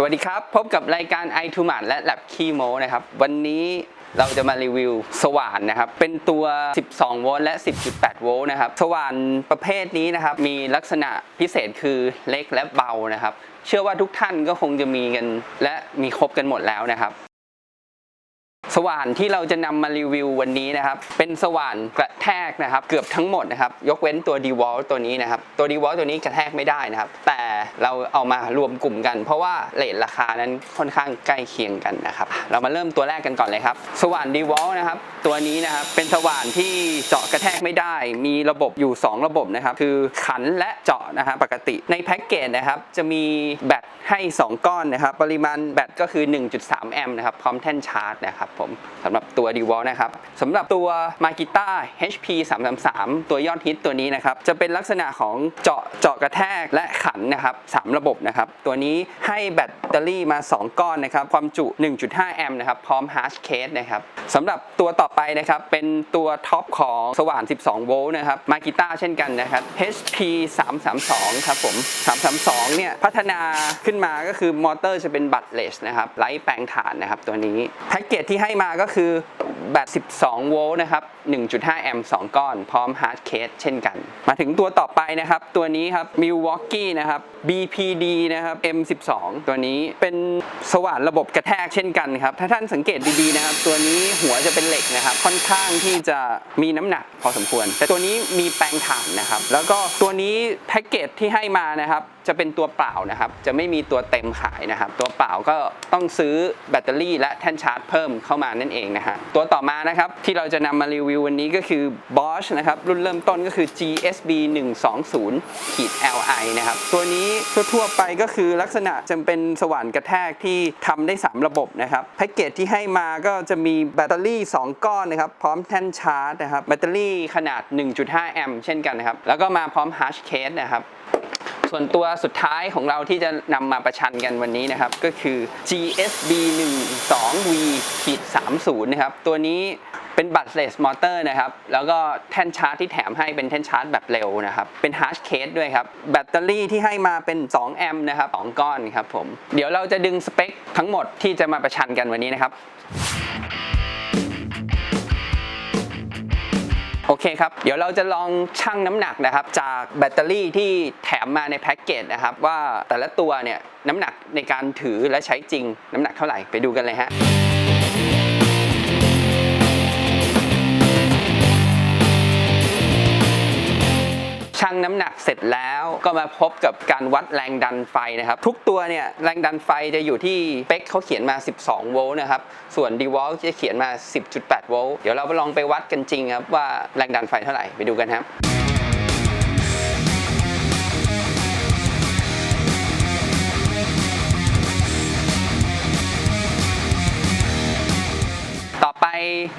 สวัสดีครับ พบกับรายการ i t o m a t และ Lab คีโมนะครับ วันนี้เราจะมารีวิวสว่านนะครับ เป็นตัว 12 โวลต์และ 10.8 โวลต์นะครับ สว่านประเภทนี้นะครับ มีลักษณะพิเศษคือเล็กและเบานะครับ เชื่อว่าทุกท่านก็คงจะมีกัน และมีครบกันหมดแล้วนะครับ สว่านที่เราจะนำมารีวิววันนี้นะครับ เป็นสว่านกระแทกนะครับ เกือบทั้งหมดนะครับ ยกเว้นตัว d w a l ตัวนี้นะครับ ตัว d w a l ตัวนี้กระแทกไม่ได้นะครับ แต่ เราเอามารวมกลุ่มกัน เพราะว่าเรทราคานั้นค่อนข้างใกล้เคียงกันนะครับ เรามาเริ่มตัวแรกกันก่อนเลยครับ สว่าน d w a l นะครับ ตัวนี้นะครับเป็นสว่านที่เจาะกระแทกไม่ได้ มีระบบอยู่ 2 ระบบนะครับ คือขันและเจาะนะฮะปกติในแพ็กเกจนะครับจะมีแบตให้ 2 ก้อนนะครับ ปริมาณแบตก็คือ 1.3 แอมป์นะครับพร้อมแท่นชาร์จนะครับผมสำหรับตัว d w a l นะครับสำหรับตัว Makita HP 333 ตัวยอดฮิตตัวนี้นะครับจะเป็นลักษณะของเจาะเจาะกระแทกและขันนะครับ3ระบบนะครับ ตัวนี้ให้แบตเตอรี่มา 2 ก้อนนะครับ ความจุ 1.5 แอมป์นะครับ พร้อม hash case นะครับสำหรับตัวต่อไปนะครับ เป็นตัวท็อปของสว่าน 12 โวลต์นะครับ Makita เช่นกันนะครับ HP 332 ครับผม 332 เนี่ย พัฒนาขึ้นมาก็คือมอเตอร์จะเป็นบัตเลสนะครับไร้แปลงถ่านนะครับตัวนี้ แพ็กเกจที่ให้มาก็คือแบต 12 โวลต์นะครับ 1.5 แอมป์ 2 ก้อน พร้อมฮาร์ดเคสเช่นกัน มาถึงตัวต่อไปนะครับ ตัวนี้ครับ Milwaukee นะครับ BPD นะครับ M12 ตัวนี้เป็นสว่านระบบกระแทกเช่นกันครับ ถ้าท่านสังเกตดีๆนะครับ ตัวนี้หัวจะเป็นเหล็กนะครับ ค่อนข้างที่จะมีน้ำหนักพอสมควร แต่ตัวนี้มีแปลงถ่านนะครับ แล้วก็ตัวนี้แพ็กเกจที่ให้มานะครับ จะเป็นตัวเปล่านะครับ จะไม่มีตัวเต็มขายนะครับ ตัวเปล่าก็ต้องซื้อแบตเตอรี่และแท่นชาร์จเพิ่มเข้ามานั่นเองนะฮะ ตัวต่อมานะครับที่เราจะนำมารีวิววันนี้ก็คือ Bosch นะครับรุ่นเริ่มต้นก็คือ GSB 120 LI นะครับตัวนี้ทั่วๆไปก็คือลักษณะจะเป็นสว่านกระแทกที่ทำได้ 3 ระบบนะครับแพ็กเกจที่ให้มาก็จะมีแบตเตอรี่ 2 ก้อนนะครับพร้อมแท่นชาร์จนะครับแบตเตอรี่ขนาด 1.5 แอมป์เช่นกันนะครับแล้วก็มาพร้อม hash case นะครับส่วนตัวสุดท้ายของเราที่จะนำมาประชันกันวันนี้นะครับ ก็คือ GSB 1 2 V ขีด30นะครับ ตัวนี้ เป็นบัตรเลสมอเตอร์นะครับ แล้วก็แท่นชาร์จที่แถมให้เป็นแท่นชาร์จแบบเร็วนะครับ เป็นฮาร์ดเคสด้วยครับ แบตเตอรี่ที่ให้มาเป็น2แอมป์นะครับ2ก้อนครับผม เดี๋ยวเราจะดึงสเปคทั้งหมดที่จะมาประชันกันวันนี้นะครับโอเคครับ เดี๋ยวเราจะลองชั่งน้ำหนักนะครับ จากแบตเตอรี่ที่แถมมาในแพ็กเกจนะครับ ว่าแต่ละตัวเนี่ยน้ำหนักในการถือและใช้จริง น้ำหนักเท่าไหร่ไปดูกันเลยฮะ ชั่งน้ำหนักเสร็จแล้วก็มาพบกับการวัดแรงดันไฟนะครับ ทุกตัวเนี่ยแรงดันไฟจะอยู่ที่เป๊กเขาเขียนมา 12 โวลต์นะครับ ส่วน d w a l จะเขียนมา 10.8 โวลต์เดี๋ยวเราไปลองไปวัดกันจริงครับว่าแรงดันไฟเท่าไหร่ไปดูกันครับต่อไป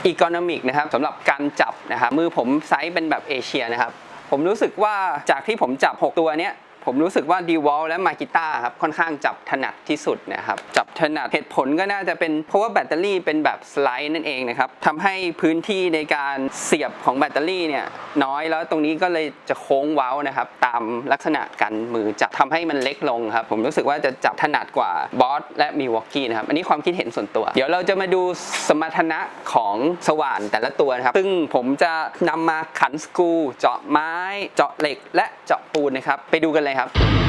อีโคโนมิกนะครับสำหรับการจับนะครับมือผมไซส์เป็นแบบเอเชียนะครับ ผมรู้สึกว่าจากที่ผมจับ 6 ตัวเนี้ย ผมรู้สึกว่า d w a l และ m a k i t a ครับค่อนข้างจับถนัดที่สุดนะครับจับถนัดเหตุผลก็น่าจะเป็นเพราะว่าแบตเตอรี่เป็นแบบสไลด์นั่นเองนะครับทำให้พื้นที่ในการเสียบของแบตเตอรี่เนี่ยน้อยแล้วตรงนี้ก็เลยจะโค้งเว้านะครับตามลักษณะการมือจับทำให้มันเล็กลงครับผมรู้สึกว่าจะจับถนัดกว่าบอสและมีวอกกี้นะครับอันนี้ความคิดเห็นส่วนตัว เดี๋ยวเราจะมาดูสมรรถนะของสว่านแต่ละตัวนะครับซึ่งผมจะนำมาขันสกรูเจาะไม้ เจาะเหล็ก และเจาะปูนนะครับไปดูกันเลยครับ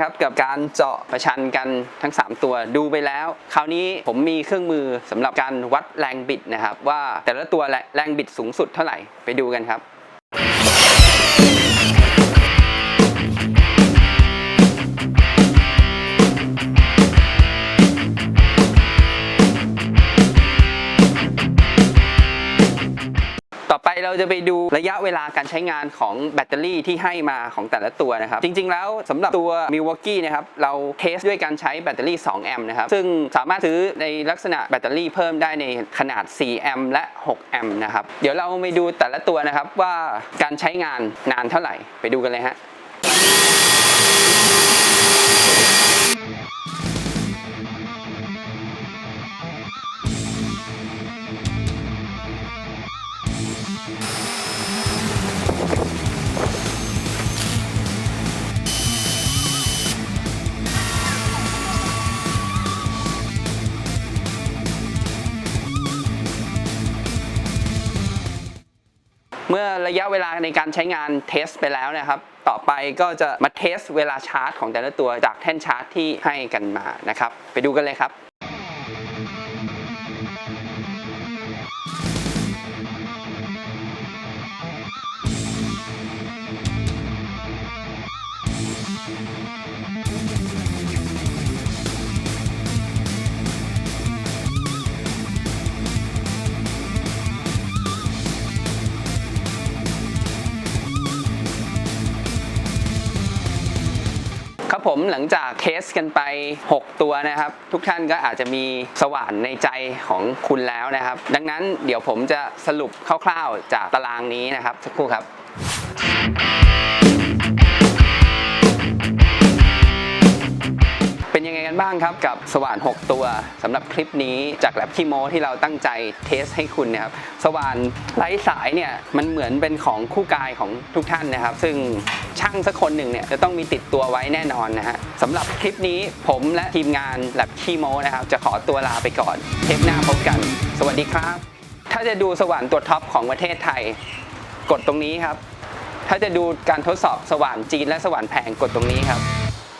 ครับกับการเจาะประชันกันทั้ง 3 ตัวดูไปแล้ว คราวนี้ผมมีเครื่องมือสำหรับการวัดแรงบิดนะครับ ว่าแต่ละตัวแรงบิดสูงสุดเท่าไหร่ไปดูกันครับ เราจะไปดูระยะเวลาการใช้งานของแบตเตอรี่ที่ให้มาของแต่ละตัวนะครับ จริง ๆ แล้วสำหรับตัว Milwaukee นะครับ เราเทสด้วยการใช้แบตเตอรี่ 2 แอมป์นะครับ ซึ่งสามารถซื้อในลักษณะแบตเตอรี่เพิ่มได้ในขนาด 4 แอมป์และ 6 แอมป์นะครับ เดี๋ยวเราไปดูแต่ละตัวนะครับว่าการใช้งานนานเท่าไหร่ ไปดูกันเลยฮะ เมื่อระยะเวลาในการใช้งานเทสไปแล้วนะครับต่อไปก็จะมาเทสเวลาชาร์จของแต่ละตัวจากแท่นชาร์จที่ให้กันมานะครับ ไปดูกันเลยครับ ครับผมหลังจากเทสกันไป 6 ตัวนะครับ ทุกท่านก็อาจจะมีสว่านในใจของคุณแล้วนะครับ ดังนั้นเดี๋ยวผมจะสรุปคร่าวๆจากตารางนี้นะครับ สักครู่ครับางครับกับสว่าน 6 ตัวสำหรับคลิปนี้จากแลบคีโมที่เราตั้งใจเทสให้คุณนะครับสว่านไร้สายเนี่ยมันเหมือนเป็นของคู่กายของทุกท่านนะครับ ซึ่งช่างสักคนหนึ่งเนี่ยจะต้องมีติดตัวไว้แน่นอนนะฮะสำหรับคลิปนี้ผมและทีมงานแลบคีโมนะครับจะขอตัวลาไปก่อน เทปหน้าพบกัน สวัสดีครับ ถ้าจะดูสว่านตัวท็อปของประเทศไทย กดตรงนี้ครับ ถ้าจะดูการทดสอบสว่านจีนและสว่านแพงกดตรงนี้ครับ